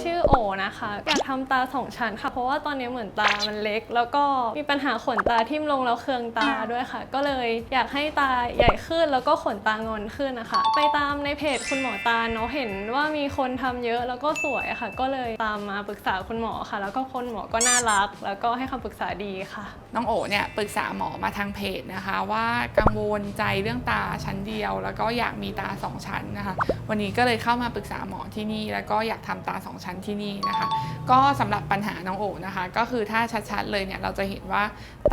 ชื่อโอ นะคะอยากทำตาสองชั้นค่ะ เพราะว่าตอนนี้เหมือนตามันเล็ก แล้วก็มีปัญหาขนตาทิ่มลงแล้วเคืองตาด้วยค่ะ ก็เลยอยากให้ตาใหญ่ขึ้นแล้วก็ขนตางอนขึ้นนะคะ ไปตามในเพจคุณหมอตาเนาะเห็นว่ามีคนทำเยอะแล้วก็สวยค่ะ ก็เลยตามมาปรึกษาคุณหมอค่ะ แล้วก็คุณหมอก็น่ารัก แล้วก็ให้คำปรึกษาดีค่ะ น้องโอเนี่ยปรึกษาหมอมาทางเพจนะคะ ว่ากังวลใจเรื่องตาชั้นเดียว แล้วก็อยากมีตาสองชั้นนะคะ วันนี้ก็เลยเข้ามาปรึกษาหมอที่นี่ แล้วก็อยากทำตาสองชั้นที่นี่นะคะ ก็สำหรับปัญหาน้องโอนะคะ ก็คือถ้าชัดๆเลยเนี่ยเราจะเห็นว่า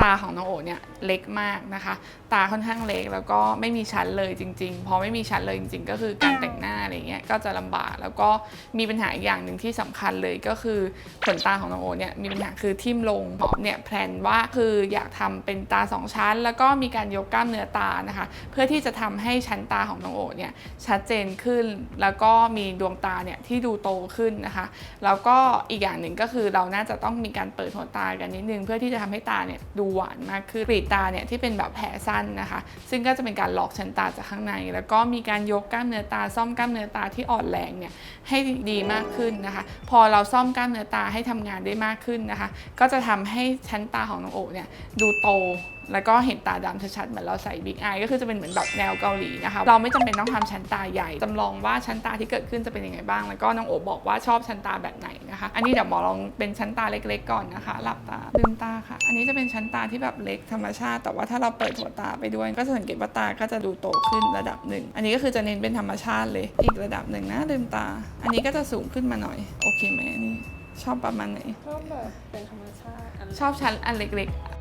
ตาของน้องโอเนี่ยเล็กมากนะคะ ตาค่อนข้างเล็กแล้วก็ไม่มีชั้นเลยจริงๆ พอไม่มีชั้นเลยจริง ๆ ก็คือการแต่งหน้าอะไรเงี้ยก็จะลำบากแล้วก็มีปัญหาอีกอย่างหนึ่งที่สำคัญเลยก็คือขนตาของน้องโอเนี่ยมีปัญหาคือทิ่มลงหมอเนี่ยแพลนว่าคืออยากทำเป็นตาสองชั้น แล้วก็มีการยกกล้ามเนื้อตานะคะ เพื่อที่จะทำให้ชั้นตาของน้องโอเนี่ยชัดเจนขึ้นแล้วก็มีดวงตาเนี่ยที่ดูโตขึ้นนะคะแล้วก็อีกอย่างหนึ่งก็คือเราน่าจะต้องมีการเปิดหัวตากันนิดนึง เพื่อที่จะทำให้ตาเนี่ยดูหวานมากขึ้นกรีดตาเนี่ยที่เป็นแบบแผลสั้นนะคะ ซึ่งก็จะเป็นการหลอกชั้นตาจากข้างใน แล้วก็มีการยกกล้ามเนื้อตาซ่อมกล้ามเนื้อตาที่อ่อนแรงเนี่ยให้ดีมากขึ้นนะคะ พอเราซ่อมกล้ามเนื้อตาให้ทำงานได้มากขึ้นนะคะ ก็จะทำให้ชั้นตาของน้องโอเนี่ยดูโต แล้วก็เห็นตาดำชัดๆเหมือนเราใส่บิ๊กอายก็คือจะเป็นเหมือนแบบแนวเกาหลีนะคะเราไม่จำเป็นต้องทำชั้นตาใหญ่จำลองว่าชั้นตาที่เกิดขึ้นจะเป็นยังไงบ้าง แล้วก็น้องโอบอกว่าชอบชั้นตาแบบไหนนะคะ อันนี้เดี๋ยวหมอลองเป็นชั้นตาเล็กๆก่อนนะคะหลับตาลืมตาค่ะ อันนี้จะเป็นชั้นตาที่แบบเล็กธรรมชาติ แต่ว่าถ้าเราเปิดหัวตาไปด้วย ก็จะสังเกตว่าตาก็จะดูโตขึ้นระดับหนึ่ง อันนี้ก็คือจะเน้นเป็นธรรมชาติเลย อีกระดับหนึ่งนะลืมตา อันนี้ก็จะสูงขึ้นมาหน่อย โอเคไหมอันนี้ชอบประมาณไหนก็แบบเป็นธรรมชาติ ชอบชั้นอันเล็กๆ